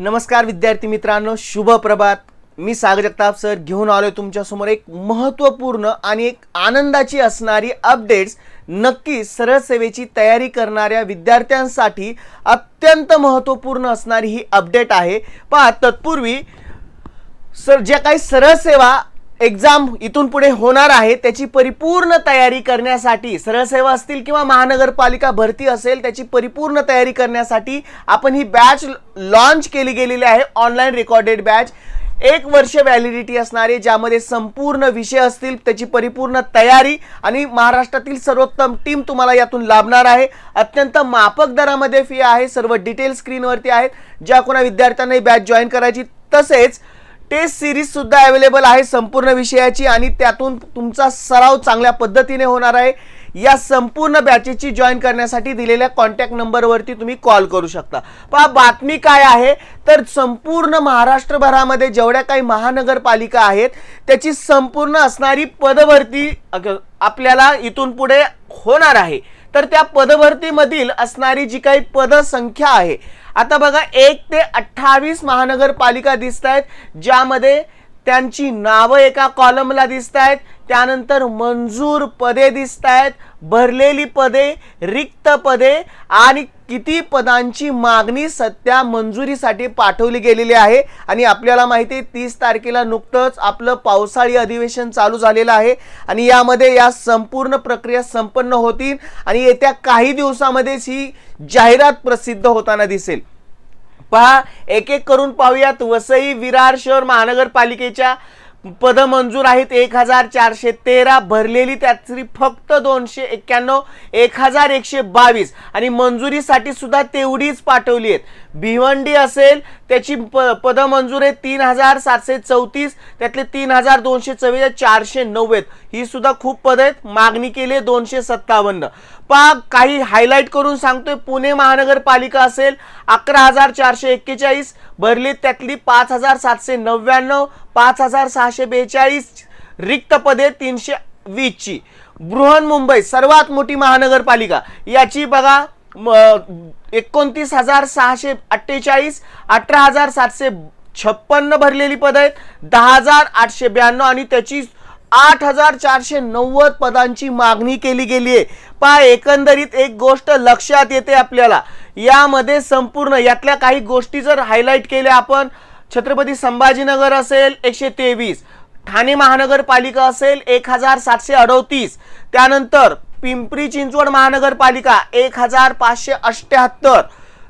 नमस्कार विद्यार्थी मित्रांनो शुभ प्रभात. मी सागर जगताप सर घेऊन आलोय तुमच्यासमोर एक महत्त्वपूर्ण आणि एक आनंदाची असणारी अपडेट्स नक्की सरळ सेवेची तयारी करणाऱ्या विद्यार्थ्यांसाठी अत्यंत महत्त्वपूर्ण असणारी ही अपडेट आहे. पहा तत्पूर्वी सर ज्या काही सरळ सेवा एक्झाम इथून पुढे होणार आहे त्याची परिपूर्ण तयारी करण्यासाठी सरळ सेवा असतील किंवा महानगरपालिका भरती असेल त्याची परिपूर्ण तयारी करण्यासाठी आपण ही बॅच लॉन्च केली गेलेली आहे ऑनलाईन रेकॉर्डेड बॅच एक वर्ष व्हॅलिडिटी असणारे ज्यामध्ये संपूर्ण विषय असतील त्याची परिपूर्ण तयारी आणि महाराष्ट्रातील सर्वोत्तम टीम तुम्हाला यातून लाभणार आहे. अत्यंत मापक दरामध्ये फी आहे सर्व डिटेल स्क्रीनवरती आहेत. ज्या कोणा विद्यार्थ्यांना ही बॅच जॉईन करायची तसेच टेस्ट सिरीज सुद्धा अवेलेबल आहे संपूर्ण विषयाची आणि त्यातून तुमचा सराव चांगल्या पद्धतीने होणार आहे. या संपूर्ण बॅचेसची जॉईन करण्यासाठी दिलेल्या कॉन्टॅक्ट नंबरवरती तुम्ही कॉल करू शकता. पहा बातमी काय आहे? तर संपूर्ण महाराष्ट्रभरामध्ये जेवढ्या काही महानगरपालिका आहेत त्याची संपूर्ण असणारी पदभरती आपल्याला इथून पुढे होणार आहे. तर त्या पदभरतीमधील असणारी जी काही पदसंख्या आहे आता बघा एक ते अठ्ठावीस महानगरपालिका दिसत आहेत ज्यामध्ये त्यांची नावं एका कॉलमला दिसत आहेत त्यानंतर मंजूर पदे दिसत आहेत भरलेली पदे रिक्त पदे आणि किती पदांची मागणी सध्या मंजुरीसाठी पाठवली गेलेली आहे. आणि आपल्याला माहिती आहे तीस तारखेला नुकतंच आपलं पावसाळी अधिवेशन चालू झालेलं आहे. आणि यामध्ये या संपूर्ण प्रक्रिया संपन्न होतील. आणि येत्या काही दिवसामध्येच ही जाहिरात प्रसिद्ध होताना दिसेल. पहा एक एक करून पाहूयात. वसई विरार शहर महानगरपालिकेच्या पद मंजूर आहेत. एक हजार चारशे तेरा भरलेली त्यातली फक्त दोनशे एक्क्याण्णव एक हजार एकशे बावीस. आणि मंजुरीसाठी सुद्धा तेवढीच पाठवली आहेत. भिवंडी असेल त्याची प पदं मंजूर आहे तीन हजार सातशे चौतीस त्यातले तीन हजार दोनशे चव्वेचाळीस चारशे नव्वद. ही सुद्धा खूप पद आहेत. मागणी केली आहे दोनशे सत्तावन्न. पा काही हायलाईट करून सांगतोय. पुणे महानगरपालिका असेल अकरा हजार चारशे एक्केचाळीस. भरली त्यातली पाच हजार सातशे नव्याण्णव पाच हजार सहाशे बेचाळीस रिक्त पदे तीनशे वीसची. बृहन्मुंबई सर्वात मोठी महानगरपालिका. याची बघा एकोणतीस हजार सहाशे अठ्ठेचाळीस अठरा हजार सातशे छप्पन्न भरलेली पदं आहेत. दहा हजार आठशे ब्याण्णव आणि त्याची आठ हजार चारशे नव्वद पदांची मागणी केली गेली आहे. पहा एकंदरीत एक गोष्ट लक्षात येते आपल्याला. यामध्ये संपूर्ण यातल्या काही गोष्टी जर हायलाईट केल्या आपण छत्रपती संभाजीनगर असेल एकशे तेवीस ठाणे महानगरपालिका असेल एक हजार सातशे अडतीस त्यानंतर पिंपरी चिंचवड महानगरपालिका एक हजार पाचशे अष्ट्याहत्तर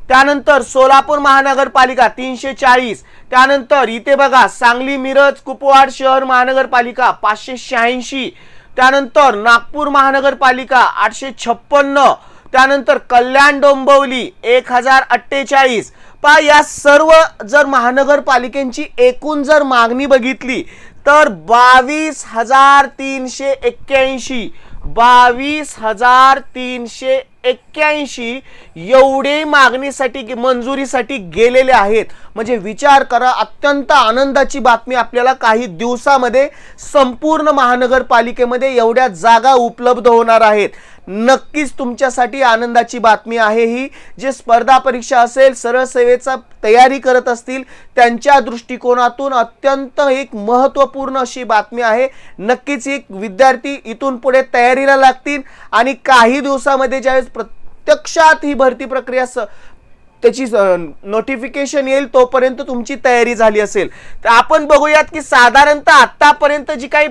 त्यानंतर सोलापूर महानगरपालिका तीनशे चाळीस त्यानंतर इथे बघा सांगली मिरज कुपवाड शहर महानगरपालिका पाचशे शहाऐंशी त्यानंतर नागपूर महानगरपालिका आठशे छप्पन्न त्यानंतर कल्याण डोंबवली एक हजार अठ्ठेचाळीस. पा या सर्व जर महानगरपालिकेची एकूण जर मागणी बघितली तर बावीस हजार तीनशे एक्क्याऐंशी बावीस हजार तीनशे एक्क्याऐंशी एवढे मागणीसाठी मंजुरीसाठी गेलेले आहेत. म्हणजे विचार करा अत्यंत आनंदाची बातमी आपल्याला काही दिवसामध्ये संपूर्ण महानगरपालिकेमध्ये एवढ्या जागा उपलब्ध होणार आहेत. नक्कीच तुमच्यासाठी आनंदाची बातमी आहे ही. जे स्पर्धा परीक्षा असेल सरळ सेवेचा तयारी करत असतील त्यांच्या दृष्टिकोनातून अत्यंत एक महत्त्वपूर्ण अशी बातमी आहे. नक्कीच एक विद्यार्थी इथून पुढे तयारीला लागतील आणि काही दिवसामध्ये ज्यावेळेस प्रत्यक्षात ही भरती प्रक्रिया स त्याची नोटिफिकेशन येईल तोपर्यंत तुमची तयारी झाली असेल. तर आपण बघूयात की साधारणतः आत्तापर्यंत जी काही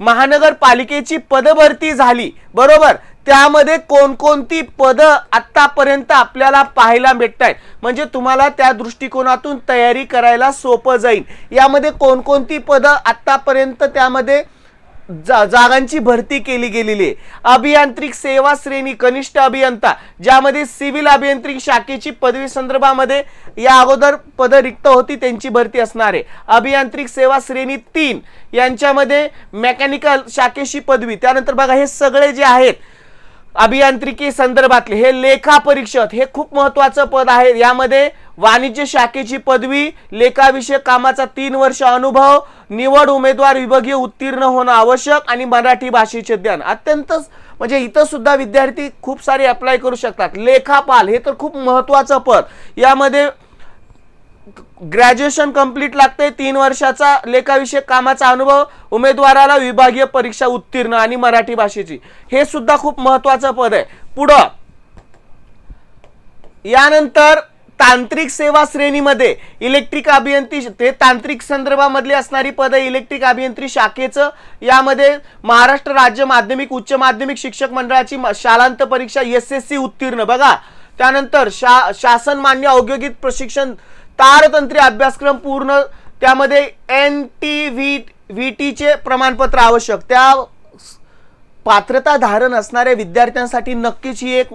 महानगरपालिकेची पदभरती झाली बरोबर? त्यामध्ये कोणकोणती पदं आत्तापर्यंत आपल्याला पाहायला भेटत आहेत म्हणजे तुम्हाला त्या दृष्टिकोनातून तयारी करायला सोपं जाईल. यामध्ये कोणकोणती पदं आत्तापर्यंत त्यामध्ये जा जागांची भरती केली गेलेली आहे? अभियांत्रिक सेवा श्रेणी कनिष्ठ अभियंता ज्यामध्ये सिव्हिल अभियांत्रिक शाखेची पदवी संदर्भामध्ये या अगोदर पद रिक्त होती त्यांची भरती असणार आहे. अभियांत्रिक सेवा श्रेणी तीन यांच्यामध्ये मेकॅनिकल शाखेची पदवी. त्यानंतर बघा हे सगळे जे आहेत अभियांत्रिकी संदर्भातले हे लेखा परीक्षक हे खूप महत्वाचं पद आहे. यामध्ये वाणिज्य शाखेची पदवी लेखाविषयक कामाचा तीन वर्ष अनुभव निवड उमेदवार विभागीय उत्तीर्ण होणं आवश्यक आणि मराठी भाषेचे ज्ञान. अत्यंत म्हणजे इथं सुद्धा विद्यार्थी खूप सारे अप्लाय करू शकतात. लेखापाल हे तर खूप महत्वाचं पद. यामध्ये ग्रॅज्युएशन कंप्लीट लागते तीन वर्षाचा लेखाविषयक कामाचा अनुभव उमेदवाराला विभागीय परीक्षा उत्तीर्ण आणि मराठी भाषेची. हे सुद्धा खूप महत्वाचं पद आहे. पुढं. यानंतर तांत्रिक सेवा श्रेणीमध्ये इलेक्ट्रिक अभियंत्री ते तांत्रिक संदर्भामधली असणारी पद इलेक्ट्रिक अभियंत्री शाखेचं. यामध्ये महाराष्ट्र राज्य माध्यमिक उच्च माध्यमिक शिक्षक मंडळाची शालांत परीक्षा एस एस सी उत्तीर्ण. बघा. त्यानंतर शा शासन मान्य औद्योगिक प्रशिक्षण तारतंत्री अभ्यासक्रम पूर्ण त्यामध्ये एन टी व्ही व्ही टीचे प्रमाणपत्र आवश्यक. त्या पात्रता धारण असणाऱ्या विद्यार्थ्यांसाठी नक्कीच ही एक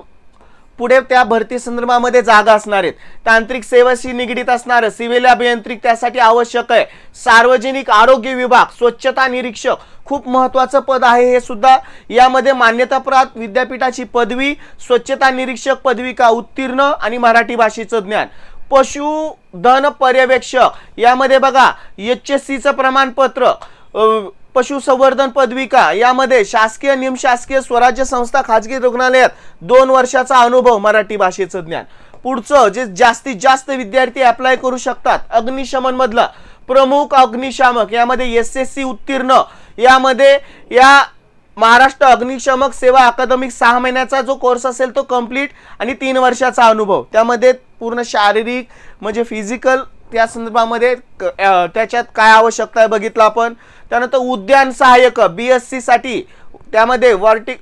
पुढे त्या भरती संदर्भामध्ये जागा असणार आहेत. तांत्रिक सेवाशी निगडीत असणारं सिव्हिल अभियांत्रिक त्यासाठी आवश्यक आहे. सार्वजनिक आरोग्य विभाग स्वच्छता निरीक्षक खूप महत्वाचं पद आहे हे सुद्धा यामध्ये मान्यताप्राप्त विद्यापीठाची पदवी स्वच्छता निरीक्षक पदविका उत्तीर्ण आणि मराठी भाषेचं ज्ञान. पशुधन पर्यवेक्षक. यामध्ये बघा एच एस सीचं प्रमाणपत्र पशुसंवर्धन पदविका यामध्ये शासकीय निमशासकीय स्वराज्य संस्था खाजगी रुग्णालयात दोन वर्षाचा अनुभव मराठी भाषेचं ज्ञान. पुढचं जे जास्तीत जास्त विद्यार्थी अप्लाय करू शकतात अग्निशमन मधलं प्रमुख अग्निशामक यामध्ये एस एस सी उत्तीर्ण यामध्ये या महाराष्ट्र अग्निशमक सेवा अकादमिक सहा महिन्याचा जो कोर्स असेल तो कंप्लीट आणि तीन वर्षाचा अनुभव. त्यामध्ये पूर्ण शारीरिक म्हणजे फिजिकल त्या संदर्भामध्ये क- त्याच्यात काय आवश्यकता आहे बघितलं आपण. त्यानंतर उद्यान सहाय्यक बी एस सी साठी त्यामध्ये व्हर्टि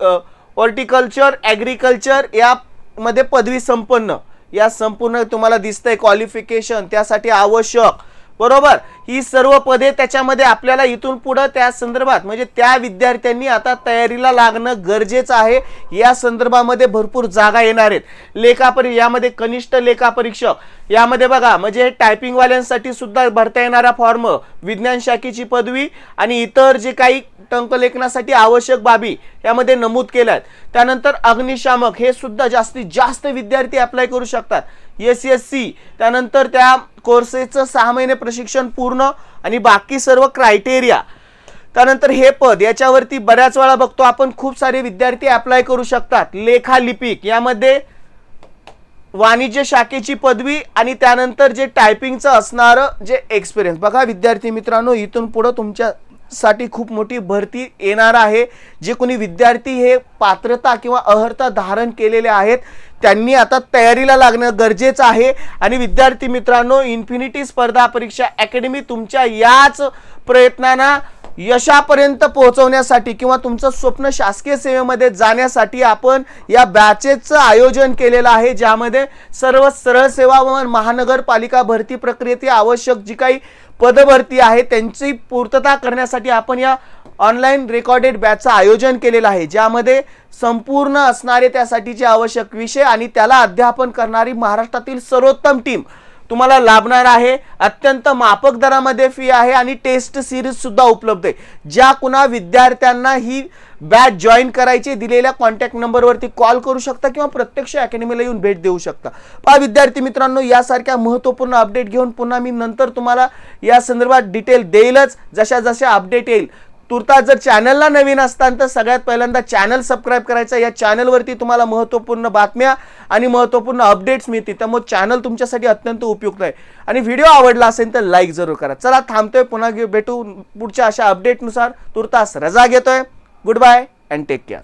हॉर्टिकल्चर ॲग्रिकल्चर यामध्ये पदवी संपन्न. या संपूर्ण तुम्हाला दिसतंय क्वालिफिकेशन त्यासाठी आवश्यक. बरोबर? ही सर्व पदे त्याच्यामध्ये आपल्याला इथून पुढं त्या संदर्भात म्हणजे त्या विद्यार्थ्यांनी आता तयारीला लागणं गरजेचं आहे. या संदर्भामध्ये भरपूर जागा येणार आहेत. लेखापरी यामध्ये कनिष्ठ लेखापरीक्षक यामध्ये बघा म्हणजे टायपिंगवाल्यांसाठी सुद्धा भरता येणारा फॉर्म विज्ञान शाखेची पदवी आणि इतर जे काही टंकलेखनासाठी आवश्यक बाबी यामध्ये नमूद केल्या आहेत. त्यानंतर अग्निशामक हे सुद्धा जास्तीत जास्त विद्यार्थी अप्लाय करू शकतात. एस एस सी त्यानंतर त्या कोर्सेसचं सहा महिने प्रशिक्षण पूर्ण आणि बाकी सर्व क्रायटेरिया. त्यानंतर हे पद याच्यावरती बऱ्याच वेळा बघतो आपण खूप सारे विद्यार्थी अप्लाय करू शकतात. लेखालिपिक यामध्ये वाणिज्य शाखेची पदवी आणि त्यानंतर जे टायपिंगचं असणारं जे एक्सपिरियन्स बघा विद्यार्थी मित्रांनो इथून पुढं तुमच्या साठी खूप मोठी भरती येणार आहे. जे कोणी विद्यार्थी हे पात्रता किंवा अहर्ता धारण केलेले आहेत त्यांनी आता तयारीला लागणं गरजेचं आहे. आणि विद्यार्थी मित्रांनो इन्फिनिटी स्पर्धा परीक्षा अकॅडमी तुमच्या याच प्रयत्नांना यशापर्यंत पोहोचवण्यासाठी किंवा तुमचं स्वप्न शासकीय सेवेमध्ये जाण्यासाठी आपण या बॅचेसचं आयोजन केलेलं आहे ज्यामध्ये सर्व सरळ सेवा व महानगरपालिका भरती प्रक्रियेत आवश्यक जी काही पदभरती आहे. त्यांची पूर्तता करण्यासाठी आपण या ऑनलाईन रेकॉर्डेड बॅचचं आयोजन केलेलं आहे. ज्यामध्ये संपूर्ण असणारे त्यासाठीचे आवश्यक विषय आणि त्याला अध्यापन करणारी महाराष्ट्रातील सर्वोत्तम टीम तुम्हाला लाभणार आहे. अत्यंत मापक दरामध्ये फी आहे आणि टेस्ट सिरीज सुद्धा उपलब्ध आहे. ज्या कुणा विद्यार्थ्यांना ही बॅच जॉईन करायची दिलेल्या कॉन्टॅक्ट नंबरवरती कॉल करू शकता किंवा प्रत्यक्ष अकॅडमीला येऊन भेट देऊ शकता. पहा विद्यार्थी मित्रांनो यासारख्या महत्त्वपूर्ण अपडेट घेऊन पुन्हा मी नंतर तुम्हाला या संदर्भात डिटेल देईलच. जशा जशा अपडेट येईल तुर्तास जर चॅनलला नवीन असताना तर सगळ्यात पहिल्यांदा चॅनल सबस्क्राईब करायचं. या चॅनलवरती तुम्हाला महत्त्वपूर्ण बातम्या आणि महत्त्वपूर्ण अपडेट्स मिळतील. त्यामुळे चॅनल तुमच्यासाठी अत्यंत उपयुक्त आहे. आणि व्हिडिओ आवडला असेल तर लाईक जरूर करा. चला थांबतोय. पुन्हा भेटू पुढच्या अशा अपडेटनुसार तुर्तास रजा घेतोय. Good bye and take care